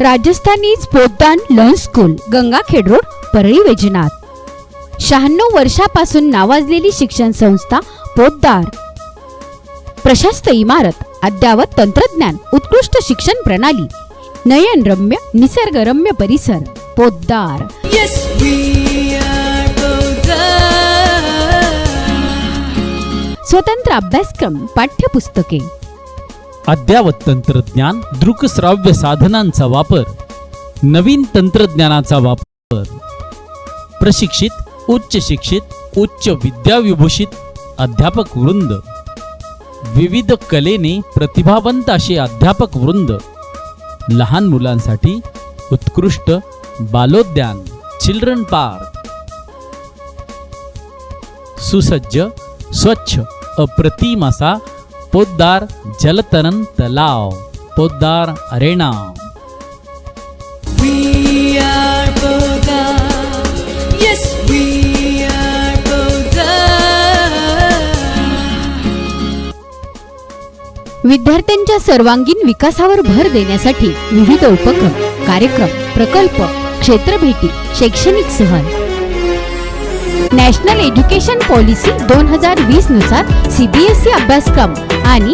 राजस्थानीज Poddar learn school Gangakhed road Parli Vaijnath. शहाण्णव वर्षापासून नावाजलेली शिक्षण संस्था पोद्दार प्रशस्त इमारत अद्ययावत तंत्रज्ञान उत्कृष्ट शिक्षण प्रणाली. नयनरम्य निसर्गरम्य परिसर पोद्दार Yes. स्वतंत्र अभ्यासक्रम पाठ्यपुस्तके. अद्यावत तंत्रज्ञान दृकश्राव्य साधनांचा वापर नवीन तंत्रज्ञानाचा वापर प्रशिक्षित उच्च शिक्षित उच्च विद्याविभूषित अध्यापक वृंद विविध कलेने प्रतिभावंत असे अध्यापक वृंद लहान मुलांसाठी उत्कृष्ट बालोद्यान चिल्ड्रन पार्क सुसज्ज स्वच्छ अप्रतिम असा पोद्दार जलतरण तलाव पोद्दार अरेना. विद्यार्थ्यांच्या सर्वांगीण विकासावर भर देण्यासाठी विविध उपक्रम कार्यक्रम प्रकल्प क्षेत्रभेटी शैक्षणिक सहल. नॅशनल एज्युकेशन पॉलिसी दोन हजार वीसनुसार सीबीएसई अभ्यासक्रम आणि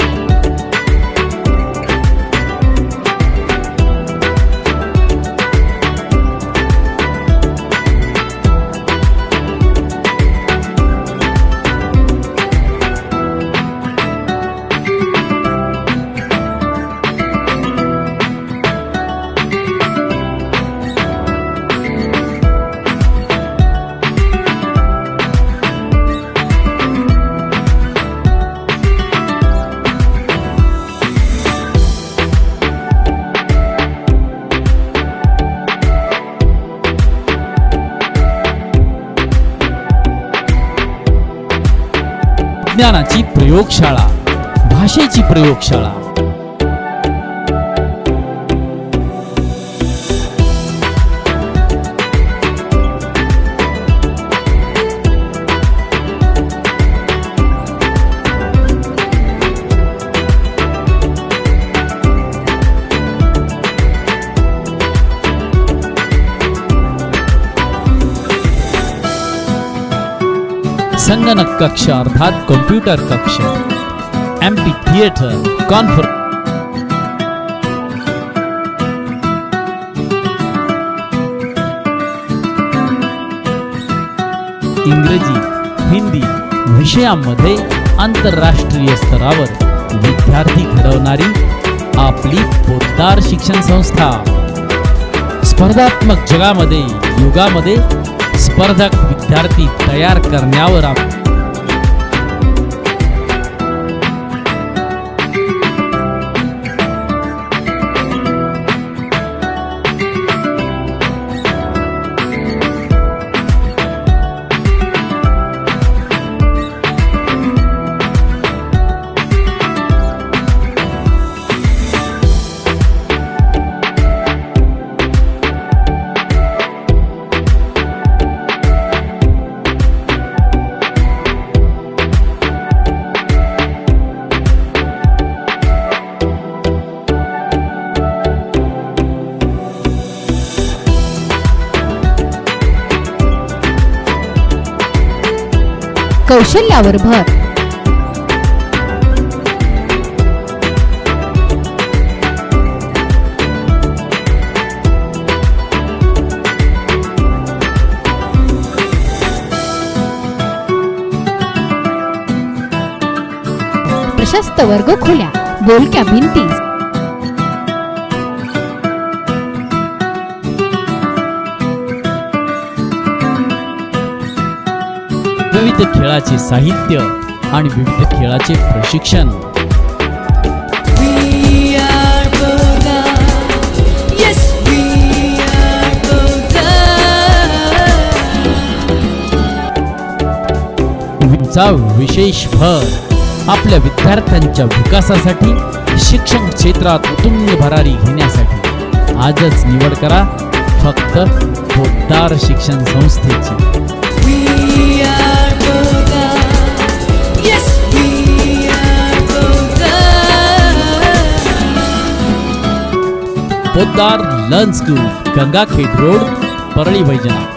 ज्ञानाची प्रयोगशाळा भाषेची प्रयोगशाळा. संगणक कक्ष अर्थात कॉम्प्युटर कक्ष. एमपी थिएटर कॉन्फर इंग्रजी हिंदी विषयांमध्ये आंतरराष्ट्रीय स्तरावर विद्यार्थी घडवणारी आपली पोद्दार शिक्षण संस्था. स्पर्धात्मक जगामध्ये युगामध्ये स्पर्धक विद्यार्थी तयार करण्यावर आपण कौशल्यावर भर. प्रशस्त वर्ग खोल्या बोलक्या भिंती विविध खेळाचे साहित्य आणि विविध खेळाचे प्रशिक्षण. चा विशेष भर आपल्या विद्यार्थ्यांच्या विकासासाठी शिक्षण क्षेत्रात उतुंग भरारी घेण्यासाठी. आजच निवड करा फक्त पोद्दार शिक्षण संस्थेची. Are lunch Poddar learn school Gangakhed road Parli Vaijnath.